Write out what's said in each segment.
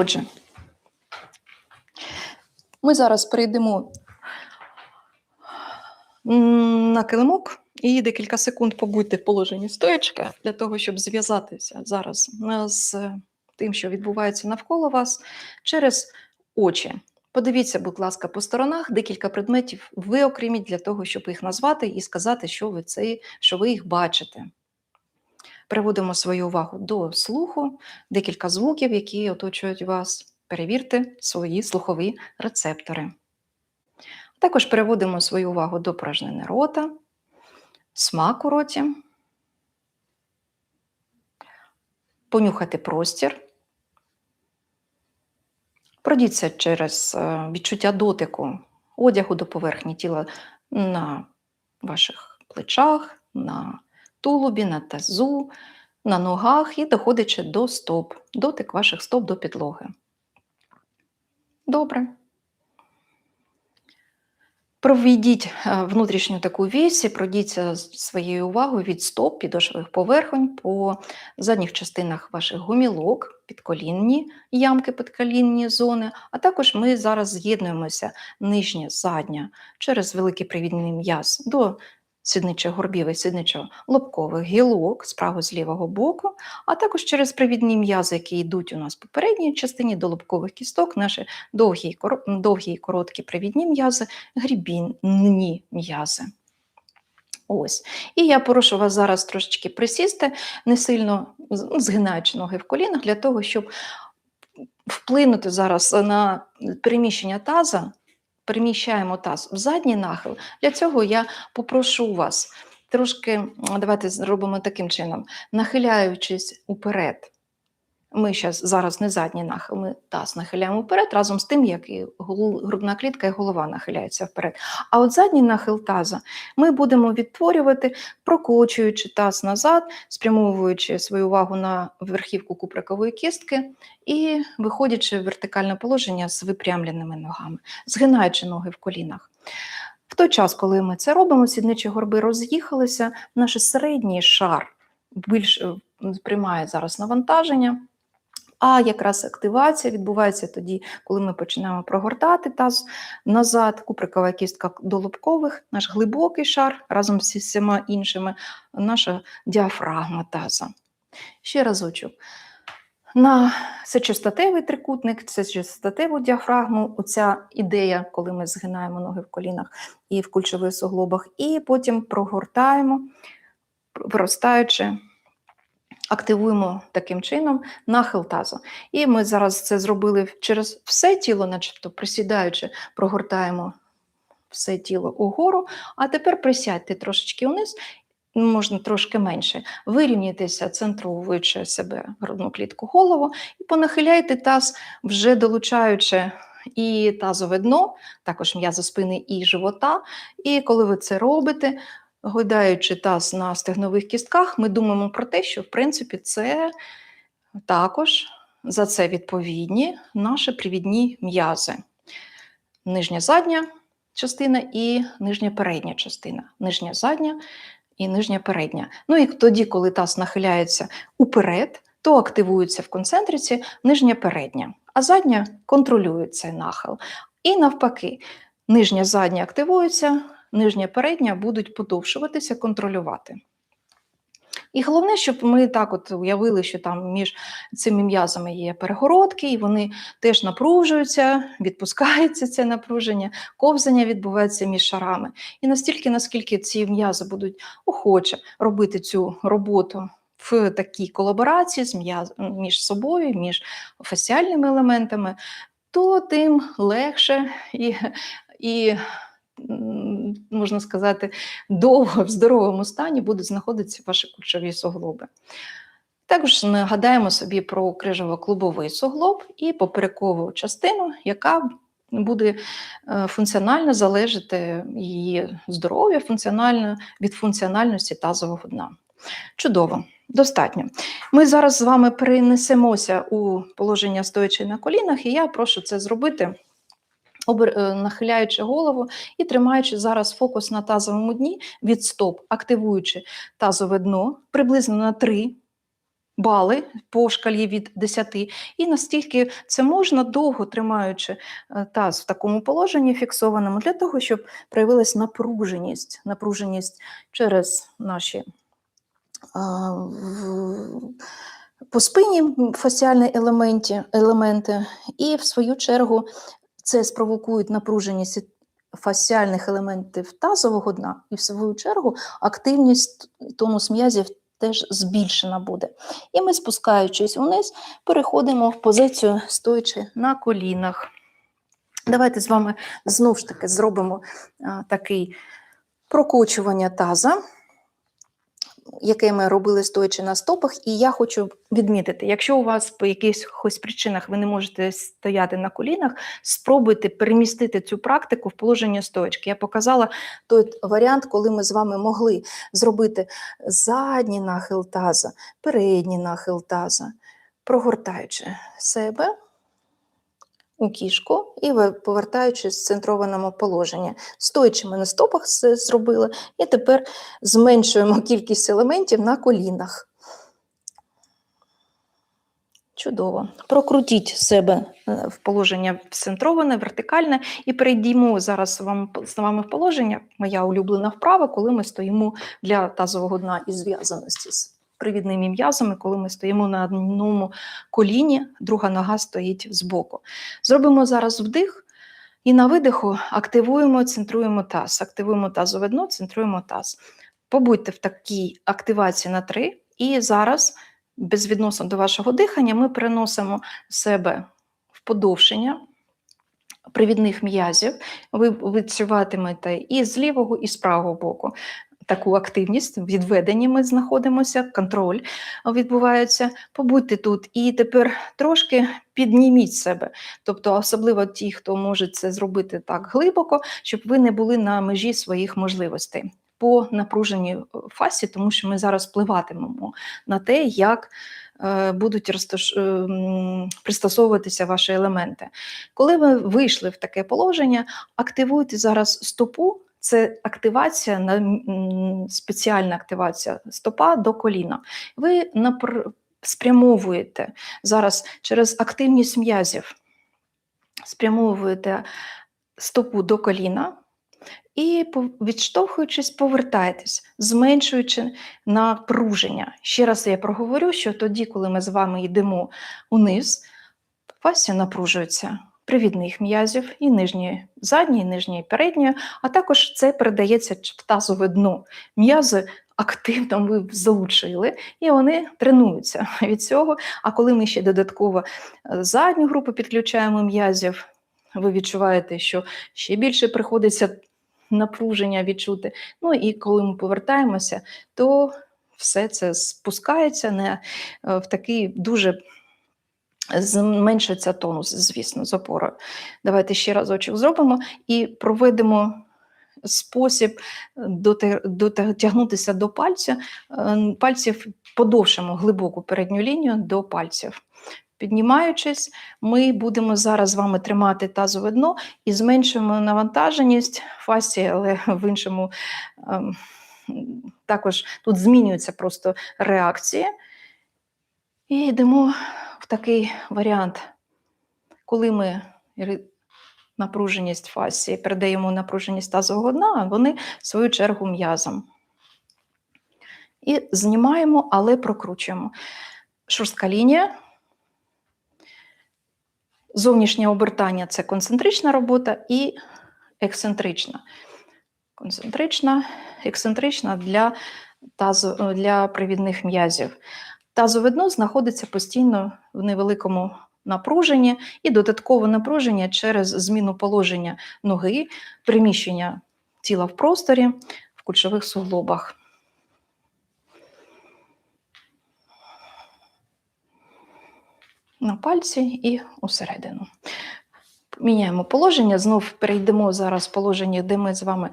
Отже, ми зараз перейдемо на килимок і декілька секунд побудьте в положенні стоячка для того, щоб зв'язатися зараз е, з тим, що відбувається навколо вас, через очі. Подивіться, будь ласка, по сторонах декілька предметів виокреміть для того, щоб їх назвати і сказати, що ви, це, що ви їх бачите. Приводимо свою увагу до слуху, декілька звуків, які оточують вас. Перевірте свої слухові рецептори. Також переводимо свою увагу до порожнини рота, смак у роті, понюхати простір. Пройдіться через е, відчуття дотику одягу до поверхні тіла на ваших плечах, на тулубі, на тазу, на ногах і доходячи до стоп, дотик ваших стоп до підлоги. Добре. Проведіть е, внутрішню таку вісі, пройдіться своєю увагою від стоп підошвих поверхонь по задніх частинах ваших гомілок, підколінні ямки, підколінні зони, а також ми зараз з'єднуємося нижнє, задня через великий привідний м'яз до сідничих горбів і сідничо-лобкових гілок з правого з лівого боку, а також через привідні м'язи, які йдуть у нас в попередній частині до лобкових кісток, наші довгі, довгі і короткі привідні м'язи, грібінні м'язи. Ось. І я прошу вас зараз трошечки присісти, не сильно згинаючи ноги в колінах, для того, щоб вплинути зараз на переміщення таза. Переміщаємо таз в задній нахил. Для цього я попрошу вас трошки, давайте зробимо таким чином, нахиляючись уперед. Ми щас, зараз не задній нахил, ми таз нахиляємо вперед, разом з тим, як і грудна клітка і голова нахиляються вперед. А от задній нахил таза ми будемо відтворювати, прокочуючи таз назад, спрямовуючи свою увагу на верхівку куприкової кістки і виходячи в вертикальне положення з випрямленими ногами, згинаючи ноги в колінах. В той час, коли ми це робимо, сідничі горби роз'їхалися, наш середній шар більш приймає зараз навантаження. А якраз активація відбувається тоді, коли ми починаємо прогортати таз назад, куприкова кістка до лобкових, наш глибокий шар разом зі всіма іншими, наша діафрагма таза. Ще разочок. На сечостатевий трикутник, сечостатеву діафрагму, оця ідея, коли ми згинаємо ноги в колінах і в кульшових суглобах, і потім прогортаємо, виростаючи, активуємо таким чином нахил тазу. І ми зараз це зробили через все тіло, начебто присідаючи, прогортаємо все тіло угору, а тепер присядьте трошечки вниз, можна трошки менше. Вирівняйтеся, центровуючи себе грудну клітку голову, і понахиляйте таз, вже долучаючи і тазове дно, також м'язи спини і живота. І коли ви це робите, гойдаючи таз на стегнових кістках, ми думаємо про те, що в принципі це також за це відповідні наші привідні м'язи. Нижня задня частина і нижня передня частина. Нижня задня і нижня передня. Ну і тоді, коли таз нахиляється уперед, то активується в концентриці нижня передня, а задня контролює цей нахил. І навпаки, нижня задня активується, нижня передня будуть подовшуватися, контролювати. І головне, щоб ми так от уявили, що там між цими м'язами є перегородки, і вони теж напружуються, відпускається це напруження, ковзання відбувається між шарами. І настільки, наскільки ці м'язи будуть охоче робити цю роботу в такій колаборації з м'яз- між собою, між фасіальними елементами, то тим легше і, і можна сказати, довго в здоровому стані будуть знаходитися ваші кульшові суглоби. Також нагадаємо собі про крижево-клубовий суглоб і поперекову частину, яка буде е, функціонально залежати її здоров'я функціонально від функціональності тазового дна. Чудово, достатньо. Ми зараз з вами перенесемося у положення стоячи на колінах, і я прошу це зробити. Е, Нахиляючи голову і тримаючи зараз фокус на тазовому дні від стоп, активуючи тазове дно приблизно на 3 бали по шкалі від 10. І настільки це можна, довго тримаючи е, таз в такому положенні фіксованому, для того, щоб проявилась напруженість, напруженість через наші а, в- по спині фасціальні елементі, елементи, і в свою чергу це спровокують напруженість фасціальних елементів тазового дна, і в свою чергу активність тонус м'язів теж збільшена буде. І ми, спускаючись вниз, переходимо в позицію стоячи на колінах. Давайте з вами знову ж таки зробимо а, такий прокочування таза, яке ми робили стоячи на стопах. І я хочу відмітити, якщо у вас по якихось причинах ви не можете стояти на колінах, спробуйте перемістити цю практику в положення стоячки. Я показала той варіант, коли ми з вами могли зробити задній нахил таза, передній нахил таза, прогортаючи себе у кішку і повертаючись в центрованому положенні. Стоячи на стопах зробили, і тепер зменшуємо кількість елементів на колінах. Чудово. Прокрутіть себе е, в положення центроване, вертикальне, і перейдімо зараз вам, з вами в положення, моя улюблена вправа, коли ми стоїмо для тазового дна і зв'язаності привідними м'язами, коли ми стоїмо на одному коліні, друга нога стоїть збоку. Зробимо зараз вдих. І на видиху активуємо, центруємо таз. Активуємо тазове дно, центруємо таз. Побудьте в такій активації на три. І зараз, безвідносно до вашого дихання, ми переносимо себе в подовшення привідних м'язів. Ви відчуватимете і з лівого, і з правого боку. Таку активність, відведені ми знаходимося, контроль відбувається. Побудьте тут і тепер трошки підніміть себе. Тобто, особливо ті, хто може це зробити так глибоко, щоб ви не були на межі своїх можливостей по напруженій е, фасі, тому що ми зараз впливатимемо на те, як е, будуть розташ... е, пристосовуватися ваші елементи. Коли ви вийшли в таке положення, активуйте зараз стопу. Це активація на спеціальна активація стопа до коліна. Ви спрямовуєте зараз через активність м'язів, спрямовуєте стопу до коліна і, відштовхуючись, повертаєтесь, зменшуючи напруження. Ще раз я проговорю, що тоді, коли ми з вами йдемо униз, фасія напружується привідних м'язів і нижньої, задньої, і нижньої, передньої, а також це передається в тазове дно. М'язи активно ми залучили, і вони тренуються від цього. А коли ми ще додатково е, задню групу підключаємо м'язів, ви відчуваєте, що ще більше приходиться напруження відчути. Ну і коли ми повертаємося, то все це спускається не в такий дуже зменшується тонус, звісно, з опорою. Давайте ще разочок зробимо і проведемо спосіб дотягнутися до пальця, е, пальців подовшимо глибоку передню лінію до пальців. Піднімаючись, ми будемо зараз з вами тримати тазове дно і зменшуємо навантаженість фасі, але в іншому ем, також тут змінюється просто реакція. І йдемо в такий варіант, коли ми напруженість фасії передаємо напруженість тазового дна, а вони в свою чергу м'язом. І знімаємо, але прокручуємо. Шорстка лінія. Зовнішнє обертання це концентрична робота і ексцентрична. Концентрична, ексцентрична для, тазу, для привідних м'язів. Тазове дно знаходиться постійно в невеликому напруженні і додаткове напруження через зміну положення ноги, приміщення тіла в просторі в кульшових суглобах. На пальці і усередину. Міняємо положення, знов перейдемо зараз в положення, де ми з вами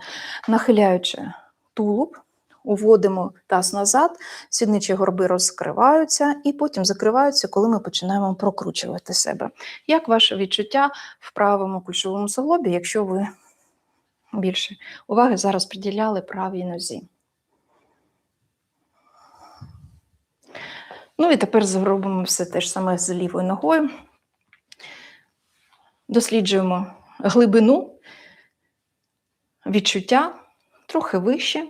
нахиляючи тулуб, уводимо таз назад, сідничі горби розкриваються і потім закриваються, коли ми починаємо прокручувати себе. Як ваше відчуття в правому кульшовому суглобі, якщо ви більше уваги зараз приділяли правій нозі? Ну і тепер зробимо все те ж саме з лівою ногою. Досліджуємо глибину, відчуття трохи вище.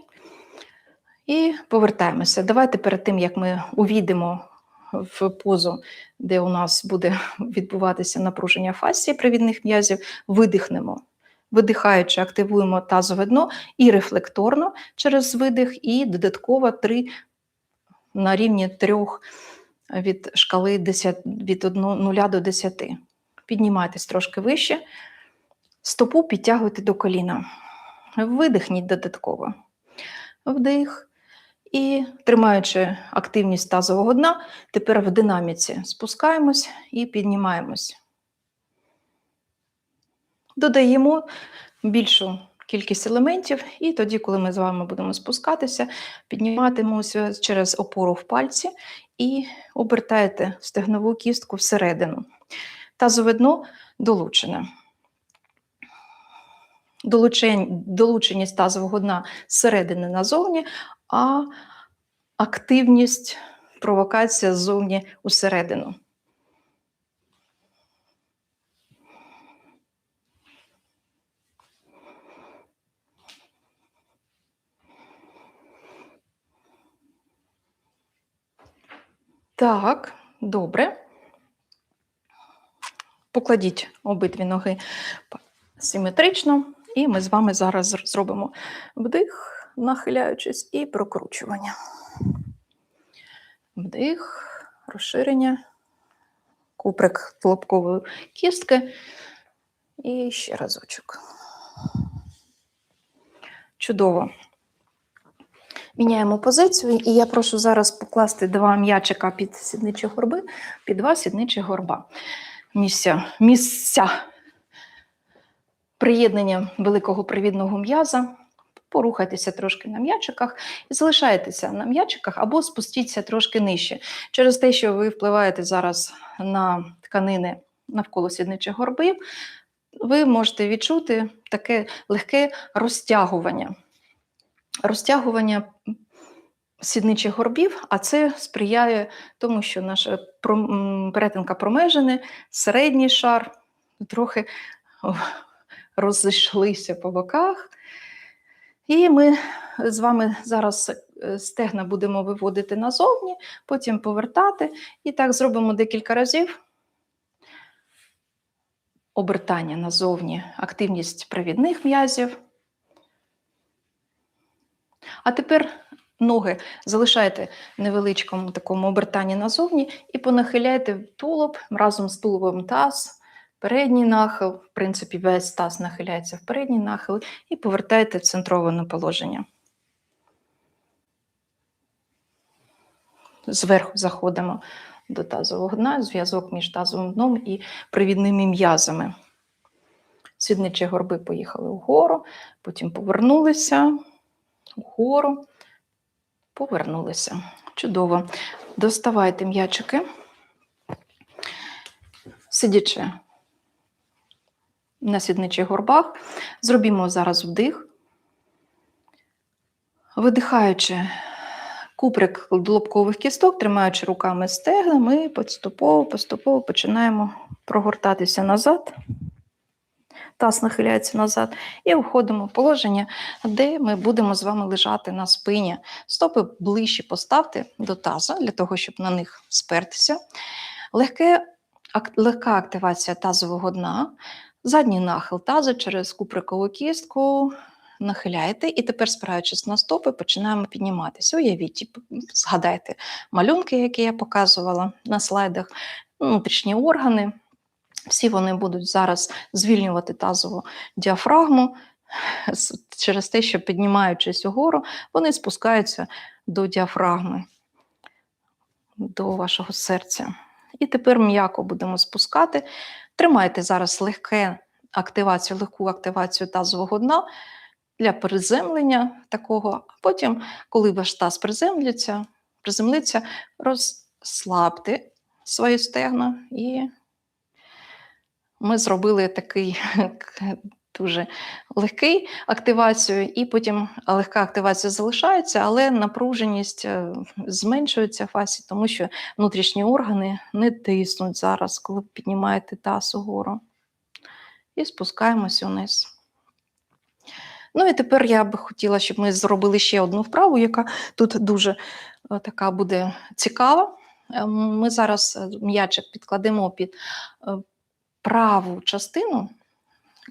І повертаємося. Давайте перед тим, як ми увійдемо в позу, де у нас буде відбуватися напруження фасції привідних м'язів, видихнемо. Видихаючи, активуємо тазове дно і рефлекторно через видих, і додатково 3 на рівні 3 від шкали 10, від 0 до 10. Піднімайтесь трошки вище, стопу підтягуйте до коліна. Видихніть додатково. Вдих. І тримаючи активність тазового дна, тепер в динаміці спускаємось і піднімаємось. Додаємо більшу кількість елементів, і тоді, коли ми з вами будемо спускатися, підніматимемося через опору в пальці і обертаєте стегнову кістку всередину. Тазове дно долучене. Долученість тазового дна зсередини назовні, а активність, провокація ззовні усередину. Так, добре. Покладіть обидві ноги симетрично, і ми з вами зараз зробимо вдих, нахиляючись, і прокручування. Вдих, розширення, куприк лобкової кістки. І ще разочок. Чудово. Міняємо позицію, і я прошу зараз покласти два м'ячика під сідничі горби, під два сідничі горба. Місця, місця приєднання великого привідного м'яза. Порухайтеся трошки на м'ячиках і залишайтеся на м'ячиках або спустіться трошки нижче. Через те, що ви впливаєте зараз на тканини навколо сідничих горбів, ви можете відчути таке легке розтягування. Розтягування сідничих горбів, а це сприяє тому, що наша перетинка промежини, середній шар трохи розійшлися по боках. І ми з вами зараз е, стегна будемо виводити назовні, потім повертати. І так зробимо декілька разів. Обертання назовні, активність провідних м'язів. А тепер ноги залишайте в невеличкому такому обертанні назовні і понахиляйте тулуб разом з тулубом таз, передній нахил, в принципі, весь таз нахиляється в передній нахил, і повертайте в центроване положення. Зверху заходимо до тазового дна, зв'язок між тазовим дном і привідними м'язами. Сідничі горби поїхали вгору, потім повернулися вгору, повернулися. Чудово. Доставайте м'ячики, сидячи на сідничих горбах. Зробімо зараз вдих. Видихаючи куприк лобкових кісток, тримаючи руками стегна, ми поступово поступово починаємо прогортатися назад. Таз нахиляється назад, і входимо в положення, де ми будемо з вами лежати на спині. Стопи ближче поставте до таза, для того, щоб на них спертися. Легке, Легка активація тазового дна. Задній нахил тазу через куприкову кістку нахиляєте, і тепер, спираючись на стопи, починаємо підніматися. Уявіть, згадайте малюнки, які я показувала на слайдах, внутрішні органи. Всі вони будуть зараз звільнювати тазову діафрагму через те, що піднімаючись угору, вони спускаються до діафрагми, до вашого серця. І тепер м'яко будемо спускати. Тримайте зараз легке активацію, легку активацію тазового дна для приземлення такого. А потім, коли ваш таз приземлиться, приземлиться, розслабте свої стегна і ми зробили такий дуже легкий активацією, і потім легка активація залишається, але напруженість е, зменшується в фасі, тому що внутрішні органи не тиснуть зараз, коли ви піднімаєте таз угору. І спускаємося вниз. Ну і тепер я би хотіла, щоб ми зробили ще одну вправу, яка тут дуже е, така буде цікава. Е, Ми зараз м'ячик підкладемо під праву частину,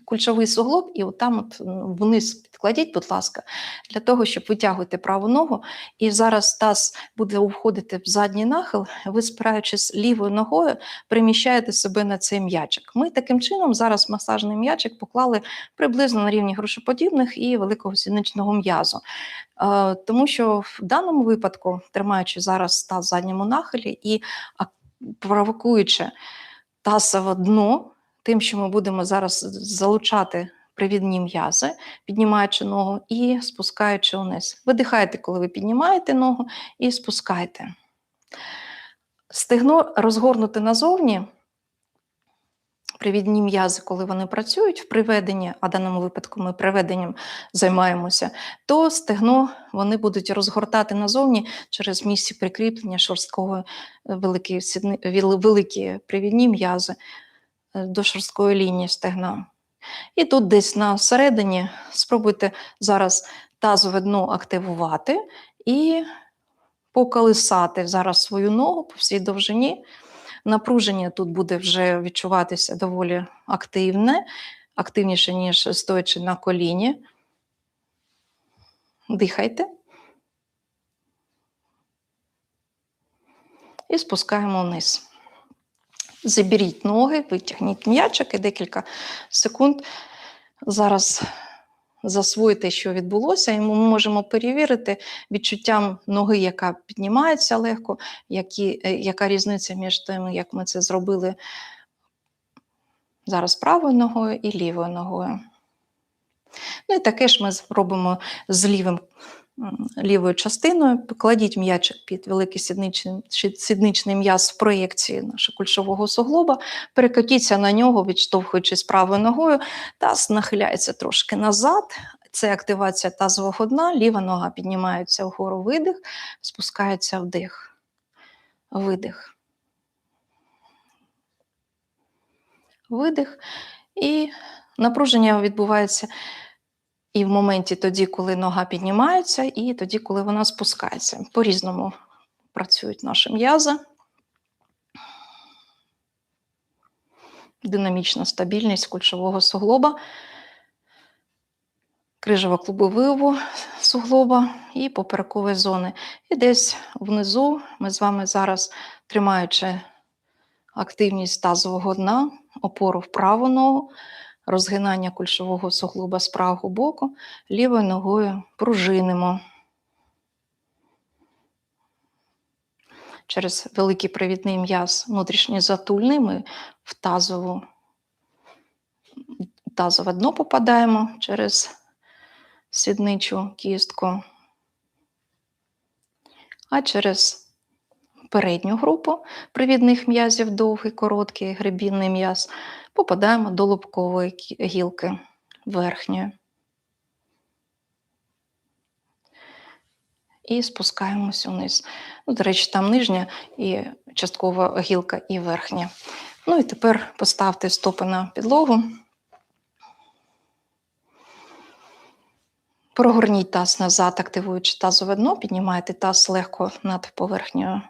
кульшовий суглоб, і там от вниз підкладіть, будь ласка, для того, щоб витягувати праву ногу. І зараз таз буде уходити в задній нахил, ви, спираючись лівою ногою, переміщаєте себе на цей м'ячик. Ми таким чином зараз масажний м'ячик поклали приблизно на рівні грушоподібних і великого сідничного м'язу. Е, Тому що в даному випадку, тримаючи зараз таз в задньому нахилі і провокуючи тазове дно, тим, що ми будемо зараз залучати привідні м'язи, піднімаючи ногу і спускаючи вниз. Видихайте, коли ви піднімаєте ногу, і спускайте. Стегно розгорнуте назовні. Привідні м'язи, коли вони працюють в приведенні, а в даному випадку ми приведенням займаємося, то стегно вони будуть розгортати назовні через місці прикріплення шорсткого е, великі, великі привідні м'язи до шорсткої лінії стегна. І тут десь на середині спробуйте зараз тазове дно активувати і поколисати зараз свою ногу по всій довжині. Напруження тут буде вже відчуватися доволі активне, активніше, ніж стоячи на коліні. Дихайте. І спускаємо вниз. Заберіть ноги, витягніть м'ячик і декілька секунд. Зараз засвоїти, що відбулося, і ми можемо перевірити відчуттям ноги, яка піднімається легко, які, е, яка різниця між тим, як ми це зробили зараз правою ногою і лівою ногою. Ну і таке ж ми зробимо з лівим, лівою частиною. Покладіть м'ячик під великий сідничний, сідничний м'яз в проєкції нашого кульшового суглоба, перекотіться на нього, відштовхуючись правою ногою, таз нахиляється трошки назад. Це активація тазового дна, ліва нога піднімається вгору видих, спускається вдих, видих. Видих. І напруження відбувається і в моменті тоді, коли нога піднімається, і тоді, коли вона спускається. По-різному працюють наші м'язи. Динамічна стабільність кульшового суглоба, крижево-клубового суглоба і поперекової зони. І десь внизу ми з вами зараз, тримаючи активність тазового дна, опору в праву ногу, розгинання кульшового суглоба з правого боку, лівою ногою пружинимо. Через великий привідний м'яз внутрішній затульний ми в тазову, тазове дно попадаємо через сідничу кістку, а через передню групу привідних м'язів, довгий, короткий, гребінний м'яз, попадаємо до лобкової гілки верхньої. І спускаємося вниз. Ну, до речі, там нижня і часткова гілка і верхня. Ну і тепер поставте стопи на підлогу. Прогорніть таз назад, активуючи тазове дно, піднімайте таз легко над поверхнею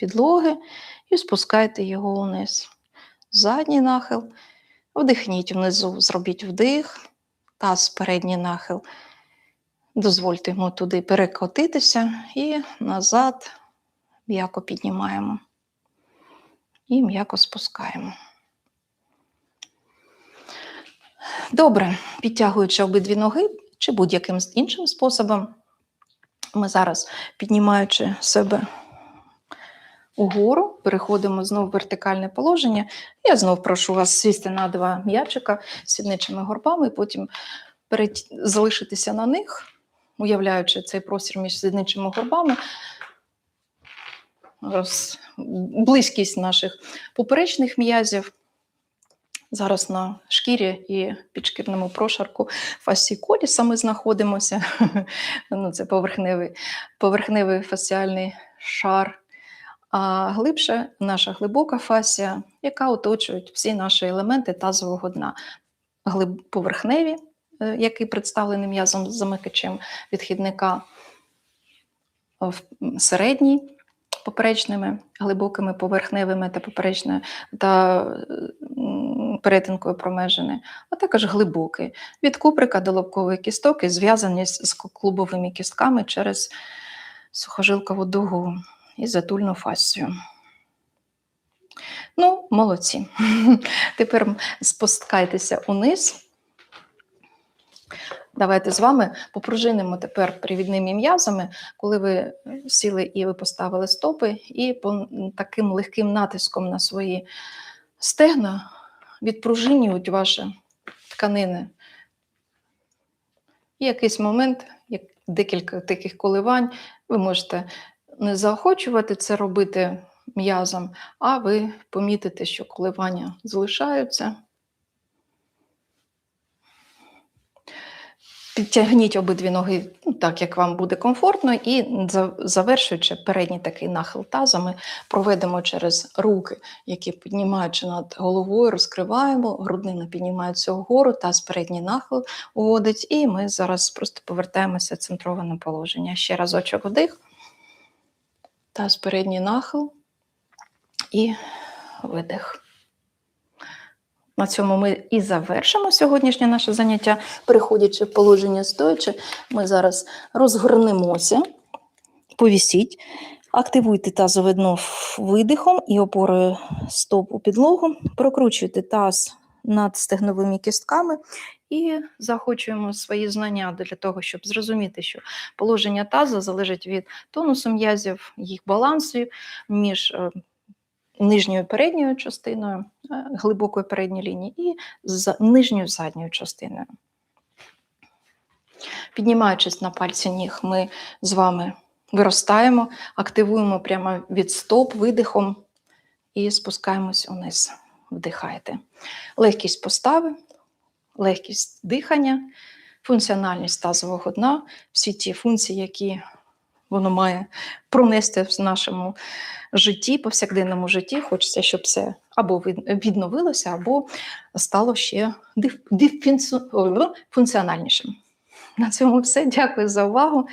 підлоги і спускайте його вниз. Задній нахил. Вдихніть внизу, зробіть вдих, таз передній нахил. Дозвольте йому туди перекотитися і назад м'яко піднімаємо і м'яко спускаємо. Добре, підтягуючи обидві ноги чи будь-яким іншим способом, ми зараз, піднімаючи себе угору, переходимо знову в вертикальне положення. Я знову прошу вас сісти на два м'ячика сідничими горбами, потім перед... залишитися на них, уявляючи цей простір між сідничими горбами, роз... близькість наших поперечних м'язів, Зараз на шкірі і підшкірному прошарку фасіколіса ми знаходимося. ну, це поверхневий, поверхневий фасіальний шар. А глибше наша глибока фасія, яка оточує всі наші елементи тазового дна. Глиб... Поверхневі, е, який представлений м'язом замикачем відхідника, середній поперечними, глибокими поверхневими та поперечною та перетинкою промежини, а також глибокий від куприка до лобкової кісток і зв'язані з клубовими кістками через сухожилкову дугу і затульну фасцію. Ну, молодці. Тепер спускайтеся униз. Давайте з вами попружинимо тепер привідними м'язами, коли ви сіли і ви поставили стопи, і по таким легким натиском на свої стегна відпружинюють ваші тканини. І якийсь момент, як декілька таких коливань, ви можете не заохочувати це робити м'язом, а ви помітите, що коливання залишаються. Підтягніть обидві ноги ну, так, як вам буде комфортно, і завершуючи передній такий нахил таза, ми проведемо через руки, які піднімаючи над головою, розкриваємо, груднина піднімається вгору, таз передній нахил уводить, і ми зараз просто повертаємося в центроване положення. Ще разочок вдих, таз передній нахил і видих. На цьому ми і завершимо сьогоднішнє наше заняття. Переходячи в положення стоячи, ми зараз розгорнемося, повісіть, активуйте тазове дно видихом і опорою стоп у підлогу, прокручуйте таз над стегновими кістками і заохочуємо свої знання для того, щоб зрозуміти, що положення тазу залежить від тонусу м'язів, їх балансу між е, нижньою передньою частиною е, глибокої передньої лінії і нижньою задньою частиною. Піднімаючись на пальці ніг, ми з вами виростаємо, активуємо прямо від стоп видихом і спускаємось униз. Вдихайте. Легкість постави, легкість дихання, функціональність тазового дна, всі ті функції, які воно має пронести в нашому житті, повсякденному житті. Хочеться, щоб це або відновилося, або стало ще функціональнішим. На цьому все. Дякую за увагу.